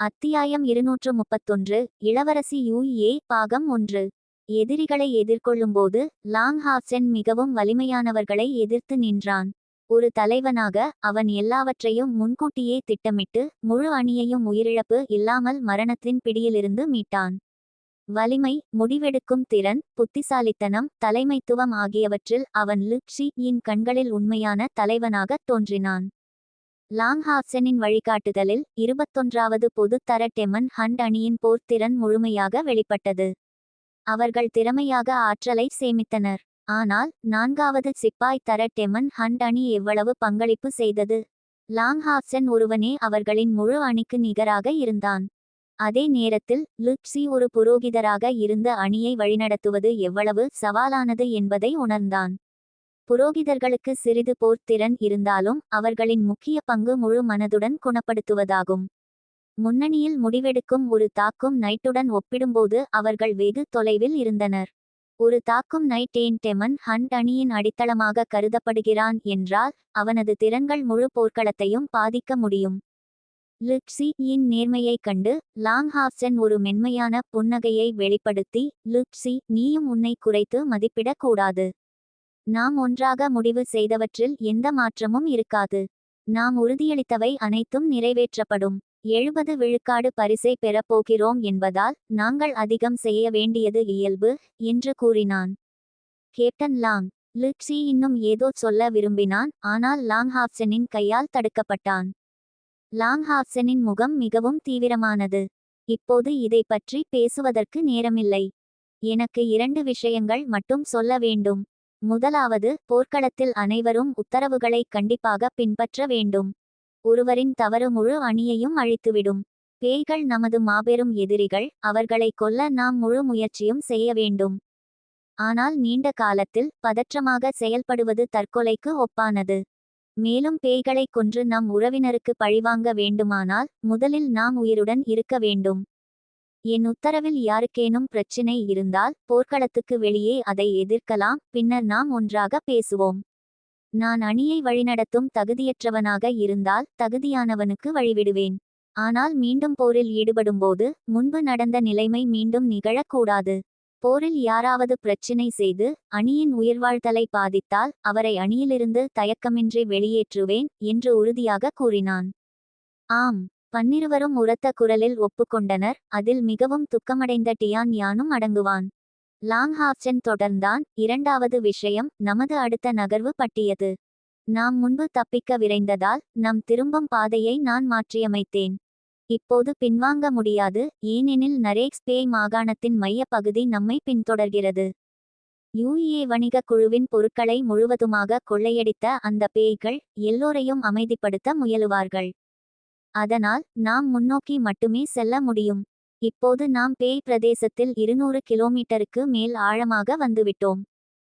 அத்தியாயம் இருநூற்று முப்பத்தொன்று இளவரசி யூ பாகம் ஒன்று. எதிரிகளை எதிர்கொள்ளும்போது லாங் ஹாப்சென் மிகவும் வலிமையானவர்களை எதிர்த்து நின்றான். ஒரு தலைவனாக அவன் எல்லாவற்றையும் முன்கூட்டியே திட்டமிட்டு முழு அணியையும் உயிரிழப்பு இல்லாமல் மரணத்தின் பிடியிலிருந்து மீட்டான். வலிமை முடிவெடுக்கும் திறன் புத்திசாலித்தனம் தலைமைத்துவம் ஆகியவற்றில் அவன் லுக்ஷி யின் கண்களில் உண்மையான தலைவனாகத் தோன்றினான். லாங் ஹாப்சனின் வழிகாட்டுதலில் இருபத்தொன்றாவது பொதுத்தர டெமன் ஹண்ட் அணியின் போர்த்திறன் முழுமையாக வெளிப்பட்டது. அவர்கள் திறமையாக ஆற்றலை சேமித்தனர். ஆனால் நான்காவது சிப்பாய் தர டெமன் ஹண்ட் அணி எவ்வளவு பங்களிப்பு செய்தது? லாங் ஹாப்சன் ஒருவனே அவர்களின் முழு அணிக்கு நிகராக இருந்தான். அதே நேரத்தில் லுக்ஸி ஒரு புரோகிதராக இருந்த அணியை வழிநடத்துவது எவ்வளவு சவாலானது என்பதை உணர்ந்தான். புரோகிதர்களுக்கு சிறிது போர்த்திறன் இருந்தாலும் அவர்களின் முக்கிய பங்கு முழு மனதுடன் குணப்படுத்துவதாகும். முன்னணியில் முடிவெடுக்கும் ஒரு தாக்கும் நைட்டுடன் ஒப்பிடும்போது அவர்கள் வெகு தொலைவில் இருந்தனர். ஒரு தாக்கும் நைட் ஏன் டெமன் ஹண்ட் அணியின் அடித்தளமாக கருதப்படுகிறான் என்றால் அவனது திறன்கள் முழு போர்க்களத்தையும் பாதிக்க முடியும். லுக்ஸியின் நேர்மையைக் கண்டு லாங் ஹாப்சன் ஒரு மென்மையான புன்னகையை வெளிப்படுத்தி லுக்ஸி நீயும் உன்னை குறைத்து மதிப்பிடக்கூடாது நாம் ஒன்றாக முடிவு செய்தவற்றில் எந்த மாற்றமும் இருக்காது. நாம் உறுதியளித்தவை அனைத்தும் நிறைவேற்றப்படும். எழுபது விழுக்காடு பரிசை பெறப்போகிறோம் என்பதால் நாங்கள் அதிகம் செய்ய வேண்டியது இயல்பு என்று கூறினான். Captain long. லுக்ஸி இன்னும் ஏதோ சொல்ல விரும்பினான் ஆனால் லாங் ஹாப்சனின் கையால் தடுக்கப்பட்டான். லாங் ஹாப்சனின் முகம் மிகவும் தீவிரமானது. இப்போது இதை பற்றி பேசுவதற்கு நேரமில்லை. எனக்கு இரண்டு விஷயங்கள் மட்டும் சொல்ல வேண்டும். முதலாவது போர்க்களத்தில் அனைவரும் உத்தரவுகளை கண்டிப்பாக பின்பற்ற வேண்டும். ஒருவரின் தவறு முழு அணியையும் அழித்துவிடும். பேய்கள் நமது மாபெரும் எதிரிகள் அவர்களை கொல்ல நாம் முழு முயற்சியும் செய்ய வேண்டும். ஆனால் நீண்ட காலத்தில் பதற்றமாக செயல்படுவது தற்கொலைக்கு ஒப்பானது. மேலும் பேய்களை கொன்று நம் உறவினருக்கு பழிவாங்க வேண்டுமானால் முதலில் நாம் உயிருடன் இருக்க வேண்டும். என் உத்தரவில் யாருக்கேனும் பிரச்சினை இருந்தால் போர்க்களத்துக்கு வெளியே அதை எதிர்க்கலாம் பின்னர் நாம் ஒன்றாக பேசுவோம். நான் அணியை வழிநடத்தும் தகுதியற்றவனாக இருந்தால் தகுதியானவனுக்கு வழிவிடுவேன். ஆனால் மீண்டும் போரில் ஈடுபடும்போது முன்பு நடந்த நிலைமை மீண்டும் நிகழக்கூடாது. போரில் யாராவது பிரச்சினை செய்து அணியின் உயிர்வாழ்தலை பாதித்தால் அவரை அணியிலிருந்து தயக்கமின்றி வெளியேற்றுவேன் என்று உறுதியாக கூறினான். ஆம். பன்னிருவரும் உரத்த குரலில் ஒப்புக்கொண்டனர். அதில் மிகவும் துக்கமடைந்த டியான் யானும் அடங்குவான். லாங் ஹாப்சன் தொடர்ந்தான். இரண்டாவது விஷயம் நமது அடுத்த நகர்வு பட்டியது. நாம் முன்பு தப்பிக்க விரைந்ததால் நம் திரும்பும் பாதையை நான் மாற்றியமைத்தேன். இப்போது பின்வாங்க முடியாது. ஏனெனில் நரேக்ஸ் பேய் மாகாணத்தின் மைய பகுதி நம்மை பின்தொடர்கிறது. யுஏ வணிக குழுவின் பொருட்களை முழுவதுமாக கொள்ளையடித்த அந்த பேய்கள் எல்லோரையும் அமைதிப்படுத்த முயலுவார்கள். அதனால் நாம் முன்னோக்கி மட்டுமே செல்ல முடியும். இப்போது நாம் பேய் பிரதேசத்தில் இருநூறு கிலோமீட்டருக்கு மேல் ஆழமாக வந்துவிட்டோம்.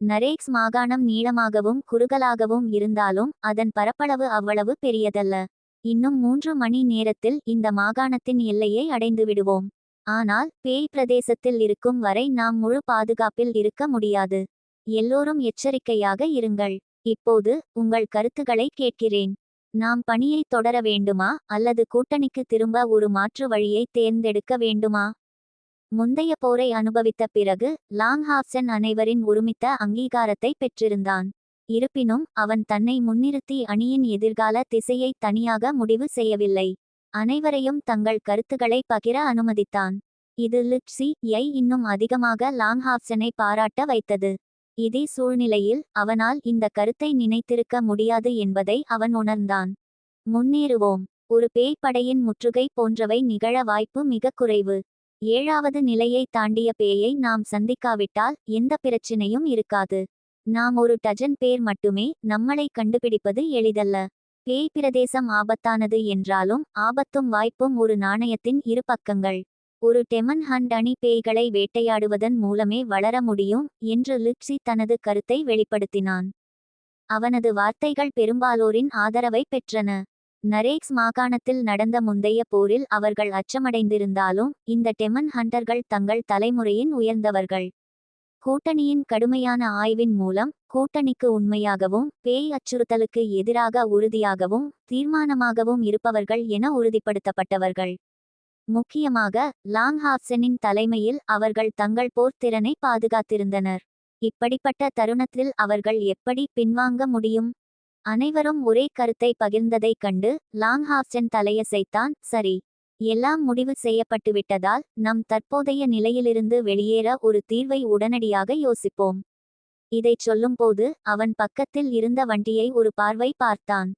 நரேக்ஸ் மாகாணம் நீளமாகவும் குறுகலாகவும் இருந்தாலும் அதன் பரப்பளவு அவ்வளவு பெரியதல்ல. இன்னும் மூன்று மணி நேரத்தில் இந்த மாகாணத்தின் எல்லையை அடைந்து விடுவோம். ஆனால் பேய் பிரதேசத்தில் இருக்கும் வரை நாம் முழு பாதுகாப்பில் இருக்க முடியாது. எல்லோரும் எச்சரிக்கையாக இருங்கள். இப்போது உங்கள் கருத்துக்களை கேட்கிறேன். நாம் பணியை தொடர வேண்டுமா? அல்லது கூட்டணிக்கு திரும்ப ஒரு மாற்று வழியை தேர்ந்தெடுக்க வேண்டுமா? முந்தைய போரை அனுபவித்த பிறகு லாங் ஹாப்சன் அனைவரின் ஒருமித்த அங்கீகாரத்தை பெற்றிருந்தான். இருப்பினும் அவன் தன்னை முன்னிறுத்தி அணியின் எதிர்கால திசையை தனியாக முடிவு செய்யவில்லை. அனைவரையும் தங்கள் கருத்துக்களை பகிர அனுமதித்தான். இது லிப்சி யை இன்னும் அதிகமாக லாங்ஹாப்சனை பாராட்ட வைத்தது. இதே சூழ்நிலையில் அவனால் இந்த கருத்தை நினைத்திருக்க முடியாது என்பதை அவன் உணர்ந்தான். முன்னேறுவோம். ஒரு பேய்ப்படையின் முற்றுகை போன்றவை நிகழ வாய்ப்பு மிக குறைவு. ஏழாவது நிலையை தாண்டிய பேயை நாம் சந்திக்காவிட்டால் எந்த பிரச்சினையும் இருக்காது. நாம் ஒரு டஜன் பேர் மட்டுமே நம்மளை கண்டுபிடிப்பது எளிதல்ல. பேய் பிரதேசம் ஆபத்தானது என்றாலும் ஆபத்தும் வாய்ப்பும் ஒரு நாணயத்தின் இரு பக்கங்கள். ஒரு டெமன் ஹண்ட் அணி பேய்களை வேட்டையாடுவதன் மூலமே வளர முடியும் என்று லிப்சி தனது கருத்தை வெளிப்படுத்தினான். அவனது வார்த்தைகள் பெரும்பாலோரின் ஆதரவை பெற்றன. நரேக்ஸ் மாகாணத்தில் நடந்த முந்தைய போரில் அவர்கள் அச்சமடைந்திருந்தாலும் இந்த டெமன் ஹண்டர்கள் தங்கள் தலைமுறையின் உயர்ந்தவர்கள். கூட்டணியின் கடுமையான ஆய்வின் மூலம் கூட்டணிக்கு உண்மையாகவும் பேய் அச்சுறுத்தலுக்கு எதிராக உறுதியாகவும் தீர்மானமாகவும் இருப்பவர்கள் என உறுதிப்படுத்தப்பட்டவர்கள். முக்கியமாக லாங்ஹாப்சனின் தலைமையில் அவர்கள் தங்கள் போர்த்திறனை பாதுகாத்திருந்தனர். இப்படிப்பட்ட தருணத்தில் அவர்கள் எப்படி பின்வாங்க முடியும்? அனைவரும் ஒரே கருத்தை பகிர்ந்ததைக் கண்டு லாங்ஹாப்சன் தலையசைத்தான் சரி எல்லாம் முடிவு செய்யப்பட்டுவிட்டதால் நம் தற்போதைய நிலையிலிருந்து வெளியேற ஒரு தீர்வை உடனடியாக யோசிப்போம். இதைச் சொல்லும்போது அவன் பக்கத்தில் இருந்த வண்டியை ஒரு பார்வை பார்த்தான்.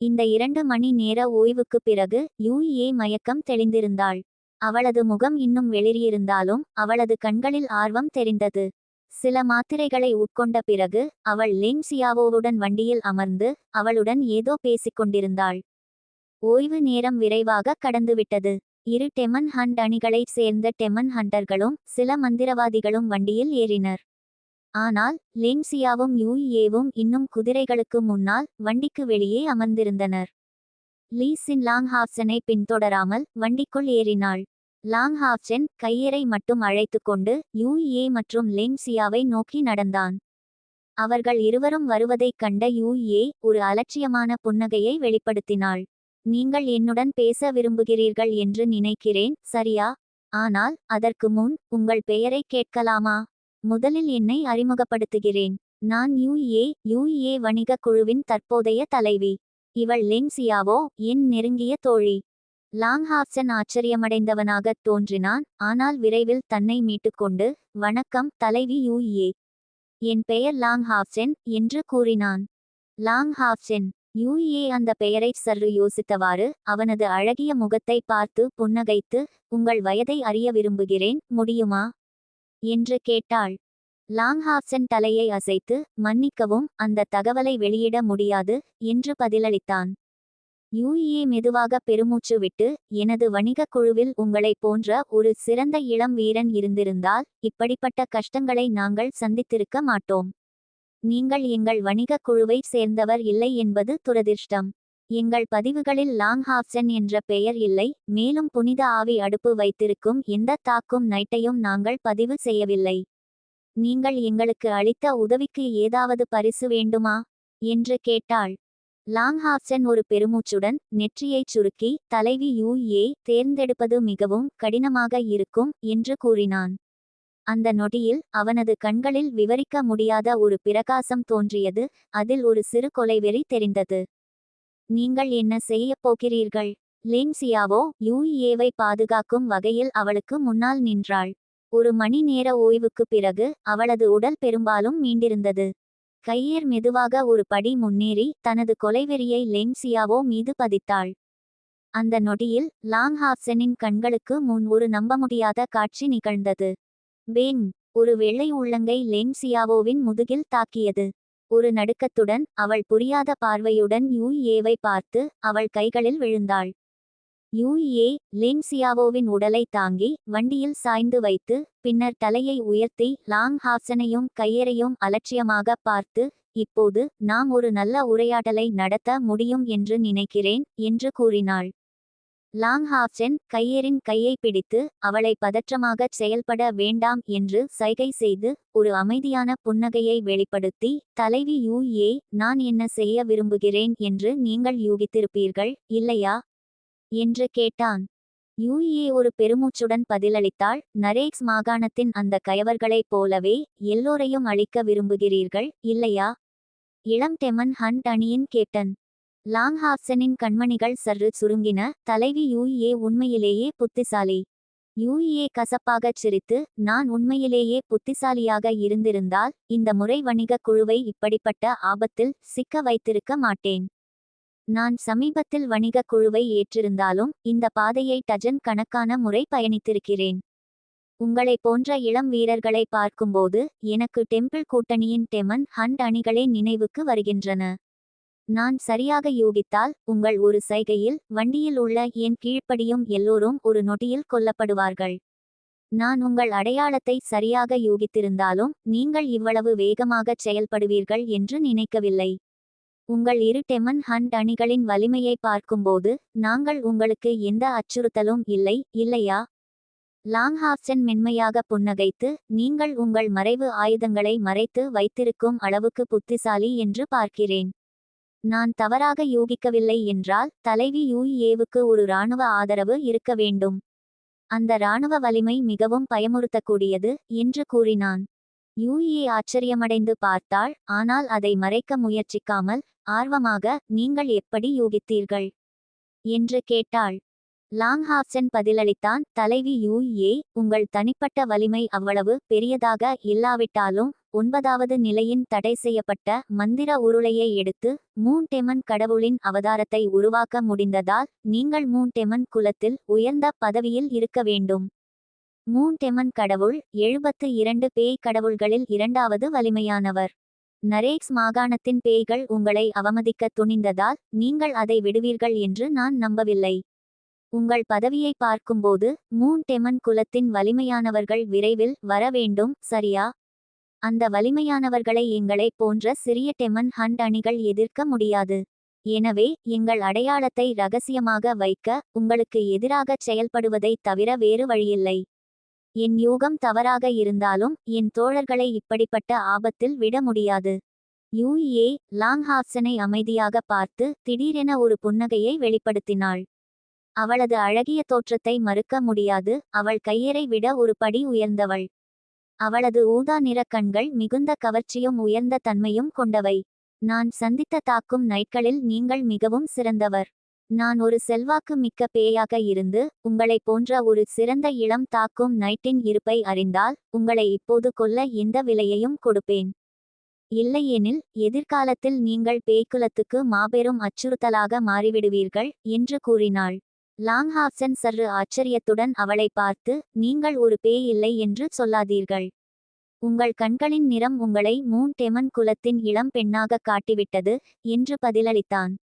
இந்த இரண்டு மணி நேர ஓய்வுக்குப் பிறகு யூஇஏ மயக்கம் தெளிந்திருந்தாள். அவளது முகம் இன்னும் வெளிரியிருந்தாலும் அவளது கண்களில் ஆர்வம் தெரிந்தது. சில மாத்திரைகளை உட்கொண்ட பிறகு அவள் லேங்சியாவோவுடன் வண்டியில் அமர்ந்து அவளுடன் ஏதோ பேசிக்கொண்டிருந்தாள் ஓய்வு நேரம் விரைவாக கடந்துவிட்டது. இரு டெமன் ஹண்ட் அணிகளைச் சேர்ந்த டெமன் ஹண்டர்களும் சில மந்திரவாதிகளும் வண்டியில் ஏறினர். ஆனால் லேங்சியாவும் யூஇஏவும் இன்னும் குதிரைகளுக்கு முன்னால் வண்டிக்கு வெளியே அமர்ந்திருந்தனர். லீசின் லாங்ஹாப்சனை பின்தொடராமல் வண்டிக்குள் ஏறினாள். லாங்ஹாப்சன் கையரை மட்டும் அழைத்து கொண்டு யூஇஏ மற்றும் லேங்சியாவை நோக்கி நடந்தான். அவர்கள் இருவரும் வருவதைக் கண்ட யூஇஏ ஒரு அலட்சியமான புன்னகையை வெளிப்படுத்தினாள். நீங்கள் என்னுடன் பேச விரும்புகிறீர்கள் என்று நினைக்கிறேன் சரியா? ஆனால் அதற்கு முன் உங்கள் பெயரை கேட்கலாமா? முதலில் என்னை அறிமுகப்படுத்துகிறேன். நான் யூஇஏ யூஇஏ வணிகக் குழுவின் தற்போதைய தலைவி. இவள் லெங்சியாவோ என் நெருங்கிய தோழி. லாங்ஹாப்சன் ஆச்சரியமடைந்தவனாகத் தோன்றினான் ஆனால் விரைவில் தன்னை மீட்டுக்கொண்டு வணக்கம் தலைவி யூஇஏ என் பெயர் லாங்ஹாப்சென் என்று கூறினான். லாங்ஹாப்சென் யூஇஏ அந்த பெயரைச் சற்று யோசித்தவாறு அவனது அழகிய முகத்தை பார்த்து புன்னகைத்து உங்கள் வயதை அறிய விரும்புகிறேன் முடியுமா? என்று கேட்டாள். லாங்ஹாப்சன் தலையை அசைத்து மன்னிக்கவும் அந்த தகவலை வெளியிட முடியாது என்று பதிலளித்தான். யூஇஏ மெதுவாக பெருமூச்சு விட்டு எனது வணிகக் குழுவில் உங்களைப் போன்ற ஒரு சிறந்த இளம் வீரன் இருந்திருந்தால் இப்படிப்பட்ட கஷ்டங்களை நாங்கள் சந்தித்திருக்க மாட்டோம். நீங்கள் எங்கள் வணிகக் குழுவைச் சேர்ந்தவர் இல்லை என்பது துரதிர்ஷ்டம். எங்கள் பதிவுகளில் லாங் ஹாப்சன் என்ற பெயர் இல்லை மேலும் புனித ஆவி அடுப்பு வைத்திருக்கும் எந்த தாக்கும் நைட்டையும் நாங்கள் பதிவு செய்யவில்லை. நீங்கள் எங்களுக்கு அளித்த உதவிக்கு ஏதாவது பரிசு வேண்டுமா? என்று கேட்டாள். லாங் ஹாப்சன் ஒரு பெருமூச்சுடன் நெற்றியைச் சுருக்கி தலைவி யூ ஏ தேர்ந்தெடுப்பது மிகவும் கடினமாக இருக்கும் என்று கூறினான். அந்த நொடியில் அவனது கண்களில் விவரிக்க முடியாத ஒரு பிரகாசம் தோன்றியது அதில் ஒரு சிறு கொலைவெறி தெரிந்தது. நீங்கள் என்ன செய்யப் போகிறீர்கள்? லேன்சியாவோ யூஇஏவை பாதுகாக்கும் வகையில் அவளுக்கு முன்னால் நின்றாள். ஒரு மணி நேர ஓய்வுக்கு பிறகு அவளது உடல் பெரும்பாலும் மீண்டிருந்தது. கையேர் மெதுவாக ஒரு படி முன்னேறி தனது கொலைவெறியை லெங்சியாவோ மீது பதித்தாள். அந்த நொடியில் லாங்ஹாப்சனின் கண்களுக்கு முன் ஒரு நம்ப முடியாத காட்சி நிகழ்ந்தது. பேங் ஒரு வெள்ளை உள்ளங்கை லெங்சியாவோவின் முதுகில் தாக்கியது. ஒரு நடுக்கத்துடன் அவள் புரியாத பார்வையுடன் யூஇஏவை பார்த்து அவள் கைகளில் விழுந்தாள். யூஇஏ ஏ லேங்சியாவோவின் உடலை தாங்கி வண்டியில் சாய்ந்து வைத்து பின்னர் தலையை உயர்த்தி லாங் ஹாப்சனையும் கையறையும் அலட்சியமாக பார்த்து இப்போது நாம் ஒரு நல்ல உரையாடலை நடத்த முடியும் என்று நினைக்கிறேன் என்று கூறினாள். லாங் ஹாஃப்சென் கையேரின் கையை பிடித்து அவளை பதற்றமாகச் செயல்பட வேண்டாம் என்று சைகை செய்து ஒரு அமைதியான புன்னகையை வெளிப்படுத்தி தலைவி யூ ஏ நான் என்ன செய்ய விரும்புகிறேன் என்று நீங்கள் யூகித்திருப்பீர்கள் இல்லையா என்று கேட்டான். யூ ஏ ஒரு பெருமூச்சுடன் பதிலளித்தாள். நரேக்ஸ் மாகாணத்தின் அந்த கயவர்களைப் போலவே எல்லோரையும் அழிக்க விரும்புகிறீர்கள் இல்லையா இளம் டெமன் ஹண்ட் அணியின் கேப்டன். லாங்ஹாப்சனின் கண்மணிகள் சற்று சுருங்கின. தலைவி யூஇஏ உண்மையிலேயே புத்திசாலி. யூஇஏ கசப்பாகச் சிரித்து நான் உண்மையிலேயே புத்திசாலியாக இருந்திருந்தால் இந்த முறை வணிகக் குழுவை இப்படிப்பட்ட ஆபத்தில் சிக்க வைத்திருக்க மாட்டேன். நான் சமீபத்தில் வணிகக் குழுவை ஏற்றிருந்தாலும் இந்த பாதையை டஜன் கணக்கான முறை பயணித்திருக்கிறேன். உங்களை போன்ற இளம் வீரர்களை பார்க்கும்போது எனக்கு டெம்பிள் கூட்டணியின் டெமன் ஹண்ட் அணிகளே நினைவுக்கு வருகின்றன. நான் சரியாக யூகித்தால் உங்கள் ஒரு சைகையில் வண்டியில் உள்ள என் கீழ்ப்படியும் எல்லோரும் ஒரு நொடியில் கொல்லப்படுவார்கள். நான் உங்கள் அடையாளத்தை சரியாக யூகித்திருந்தாலும் நீங்கள் இவ்வளவு வேகமாகச் செயல்படுவீர்கள் என்று நினைக்கவில்லை. உங்கள் இரு டெமன் ஹண்ட் அணிகளின் வலிமையை பார்க்கும்போது நாங்கள் உங்களுக்கு எந்த அச்சுறுத்தலும் இல்லை இல்லையா? லாங்ஹாப்சன் மென்மையாக புன்னகைத்து நீங்கள் உங்கள் மறைவு ஆயுதங்களை மறைத்து வைத்திருக்கும் அளவுக்கு புத்திசாலி என்று பார்க்கிறேன். நான் தவறாக யூகிக்கவில்லை என்றால் தலைவி யூஏவுக்கு ஒரு இராணுவ ஆதரவு இருக்க வேண்டும். அந்த இராணுவ வலிமை மிகவும் பயமுறுத்தக்கூடியது என்று கூறினான். யூஏ ஆச்சரியமடைந்து பார்த்தாள் ஆனால் அதை மறைக்க முயற்சிக்காமல் ஆர்வமாக நீங்கள் எப்படி யூகித்தீர்கள் என்று கேட்டாள். லாங்ஹாப்சன் பதிலளித்தான் தலைவி யூஏ உங்கள் தனிப்பட்ட வலிமை அவ்வளவு பெரியதாக இல்லாவிட்டாலும் ஒன்பதாவது நிலையின் தடை செய்யப்பட்ட மந்திர உருளையை எடுத்து மூன்டெமன் கடவுளின் அவதாரத்தை உருவாக்க முடிந்ததால் நீங்கள் மூன்டெமன் குலத்தில் உயர்ந்த பதவியில் இருக்க வேண்டும். மூன்டெமன் கடவுள் எழுபத்து இரண்டு பேய் கடவுள்களில் இரண்டாவது வலிமையானவர். நரேக்ஸ் மாகாணத்தின் பேய்கள் உங்களை அவமதிக்க துணிந்ததால் நீங்கள் அதை விடுவீர்கள் என்று நான் நம்பவில்லை. உங்கள் பதவியை பார்க்கும்போது மூன் டெமன் குலத்தின் வலிமையானவர்கள் விரைவில் வர வேண்டும் சரியா? அந்த வலிமையானவர்களை எங்களைப் போன்ற சிறிய டெமன் ஹண்ட் அணிகள் எதிர்க்க முடியாது. எனவே எங்கள் அடையாளத்தை ரகசியமாக வைக்க உங்களுக்கு எதிராகச் செயல்படுவதைத் தவிர வேறு வழியில்லை. என் யூகம் தவறாக இருந்தாலும் என் தோழர்களை இப்படிப்பட்ட ஆபத்தில் விட முடியாது. யூஏ லாங்ஹாப்சனை அமைதியாக பார்த்து திடீரென ஒரு புன்னகையை வெளிப்படுத்தினாள். அவளது அழகிய தோற்றத்தை மறுக்க முடியாது அவள் கையரை விட ஒரு படி உயர்ந்தவள். அவளது ஊதா நிற கண்கள் மிகுந்த கவர்ச்சியும் உயர்ந்த தன்மையும் கொண்டவை. நான் சந்தித்த தாக்கும் நைட்களில் நீங்கள் மிகவும் சிறந்தவர். நான் ஒரு செல்வாக்கு மிக்க பேயாக இருந்து உங்களைப் போன்ற ஒரு சிறந்த இளம் தாக்கும் நைட்டின் இருப்பை அறிந்தால் உங்களை இப்போது கொல்ல எந்த விலையையும் கொடுப்பேன். இல்லையெனில் எதிர்காலத்தில் நீங்கள் பேய்க்குலத்துக்கு மாபெரும் அச்சுறுத்தலாக மாறிவிடுவீர்கள் என்று கூறினாள். லாங்ஹாப்சன் சற்று ஆச்சரியத்துடன் அவளை பார்த்து நீங்கள் ஒரு பேய் இல்லை என்று சொல்லாதீர்கள். உங்கள் கண்களின் நிறம் உங்களை மூன் டெமன் குலத்தின் இளம் பெண்ணாக காட்டிவிட்டது என்று பதிலளித்தான்.